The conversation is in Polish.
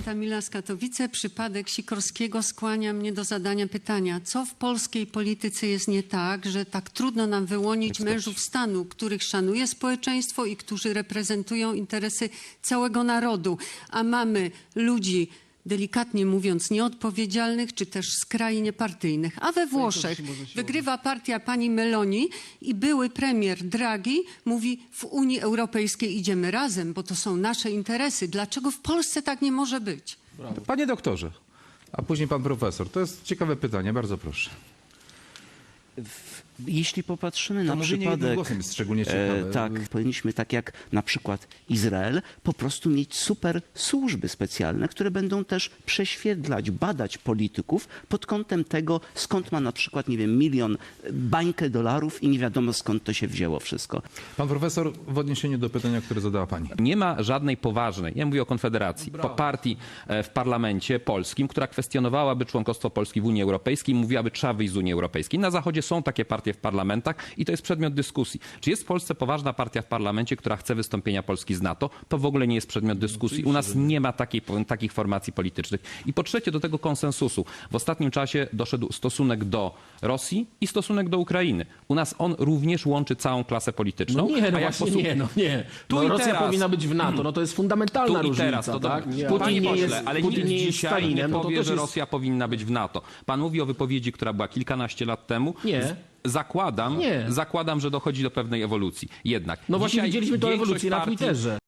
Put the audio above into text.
Jolanta Milas, Katowice. Przypadek Sikorskiego skłania mnie do zadania pytania, co w polskiej polityce jest nie tak, że tak trudno nam wyłonić mężów stanu, których szanuje społeczeństwo i którzy reprezentują interesy całego narodu, a mamy ludzi delikatnie mówiąc, nieodpowiedzialnych czy też skrajnie partyjnych. A we Włoszech wygrywa partia pani Meloni i były premier Draghi mówi w Unii Europejskiej idziemy razem, bo to są nasze interesy. Dlaczego w Polsce tak nie może być? Panie doktorze, a później pan profesor. To jest ciekawe pytanie, bardzo proszę. Jeśli popatrzymy To na przypadek... głosem jest szczególnie ciekawe. E, tak, powinniśmy tak jak na przykład Izrael po prostu mieć super służby specjalne, które będą też prześwietlać, badać polityków pod kątem tego, skąd ma na przykład, nie wiem, milion, e, bańkę dolarów i nie wiadomo skąd to się wzięło wszystko. Pan profesor w odniesieniu do pytania, które zadała pani. Nie ma żadnej poważnej, ja mówię o Konfederacji, po partii e, w parlamencie polskim, która kwestionowałaby członkostwo Polski w Unii Europejskiej i mówiłaby, trzeba wyjść z Unii Europejskiej. Na Zachodzie są takie partie w parlamentach i to jest przedmiot dyskusji. Czy jest w Polsce poważna partia w parlamencie, która chce wystąpienia Polski z NATO? To w ogóle nie jest przedmiot dyskusji. U nas nie ma takiej, takich formacji politycznych. I po trzecie, do tego konsensusu. W ostatnim czasie doszedł stosunek do Rosji i stosunek do Ukrainy. U nas on również łączy całą klasę polityczną. No nie, no właśnie posłu- nie, no nie. Tu no i Rosja teraz. powinna być w NATO, no to jest fundamentalna Tu różnica, teraz, to tak? dobrze. Putin nie pośle, jest, ale Putin nie jest dzisiaj nie Stalinem, no to powie, też że jest... Rosja powinna być w NATO. Pan mówi o wypowiedzi, która była kilkanaście lat temu. Nie. Zakładam, Nie. zakładam, że dochodzi do pewnej ewolucji. Jednak No właśnie dzisiaj widzieliśmy tę większość ewolucję na partii- Twitterze.